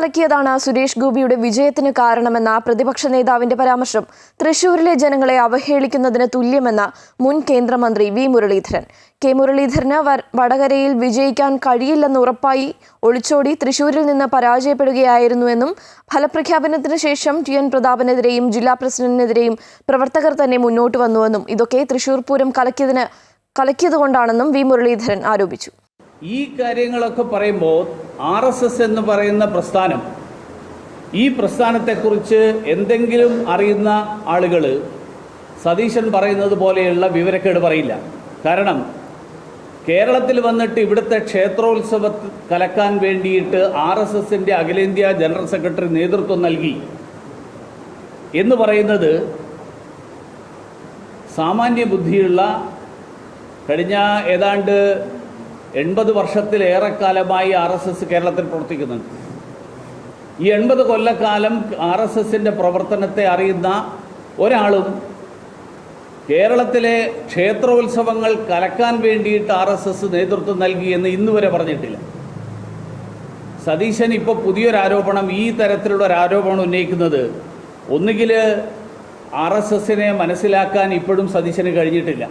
കലക്കിയതാണ് സുരേഷ് ഗോപിയുടെ വിജയത്തിന് കാരണമെന്ന പ്രതിപക്ഷ നേതാവിന്റെ പരാമർശം. തൃശൂരിലെ ജനങ്ങളെ അവഹേളിക്കുന്നതിന് തുല്യമെന്ന മുൻ കേന്ദ്രമന്ത്രി വി മുരളീധരൻ. കെ മുരളീധരന് വടകരയിൽ വിജയിക്കാൻ കഴിയില്ലെന്ന് ഉറപ്പായി ഒളിച്ചോടി തൃശൂരിൽ നിന്ന് പരാജയപ്പെടുകയായിരുന്നുവെന്നും ഫലപ്രഖ്യാപനത്തിന് ശേഷം ടി എൻ പ്രതാപനെതിരെയും ജില്ലാ പ്രസിഡന്റിനെതിരെയും പ്രവർത്തകർ തന്നെ മുന്നോട്ട് വന്നുവെന്നും ഇതൊക്കെ തൃശൂർ പൂരം കലക്കിയതിന് കലക്കിയതുകൊണ്ടാണെന്നും വി മുരളീധരൻ ആരോപിച്ചു. ഈ കാര്യങ്ങളൊക്കെ പറയുമ്പോൾ ആർ എസ് എസ് എന്ന് പറയുന്ന പ്രസ്ഥാനം ഈ പ്രസ്ഥാനത്തെക്കുറിച്ച് എന്തെങ്കിലും അറിയുന്ന ആളുകൾ സതീശൻ പറയുന്നത് പോലെയുള്ള വിവരക്കേട് പറയില്ല. കാരണം കേരളത്തിൽ വന്നിട്ട് ഇവിടുത്തെ ക്ഷേത്രോത്സവ കലക്കാൻ വേണ്ടിയിട്ട് ആർ എസ് എസിന്റെ അഖിലേന്ത്യാ ജനറൽ സെക്രട്ടറി നേതൃത്വം നൽകി. എന്ന് പറയുന്നത് സാമാന്യ ബുദ്ധിയുള്ള കഴിഞ്ഞ ഏതാണ്ട് എൺപത് വർഷത്തിലേറെക്കാലമായി ആർ എസ് എസ് കേരളത്തിൽ പ്രവർത്തിക്കുന്നുണ്ട്. ഈ എൺപത് കൊല്ലക്കാലം ആർ എസ് എസിന്റെ പ്രവർത്തനത്തെ അറിയുന്ന ഒരാളും കേരളത്തിലെ ക്ഷേത്രോത്സവങ്ങൾ കലക്കാൻ വേണ്ടിയിട്ട് ആർ എസ് എസ് നേതൃത്വം നൽകി എന്ന് ഇന്നുവരെ പറഞ്ഞിട്ടില്ല. സതീശൻ ഇപ്പോൾ പുതിയൊരാരോപണം ഈ തരത്തിലുള്ള ഒരു ആരോപണം ഉന്നയിക്കുന്നത് ഒന്നുകിൽ ആർ എസ് എസിനെ മനസ്സിലാക്കാൻ ഇപ്പോഴും സതീശന് കഴിഞ്ഞിട്ടില്ല.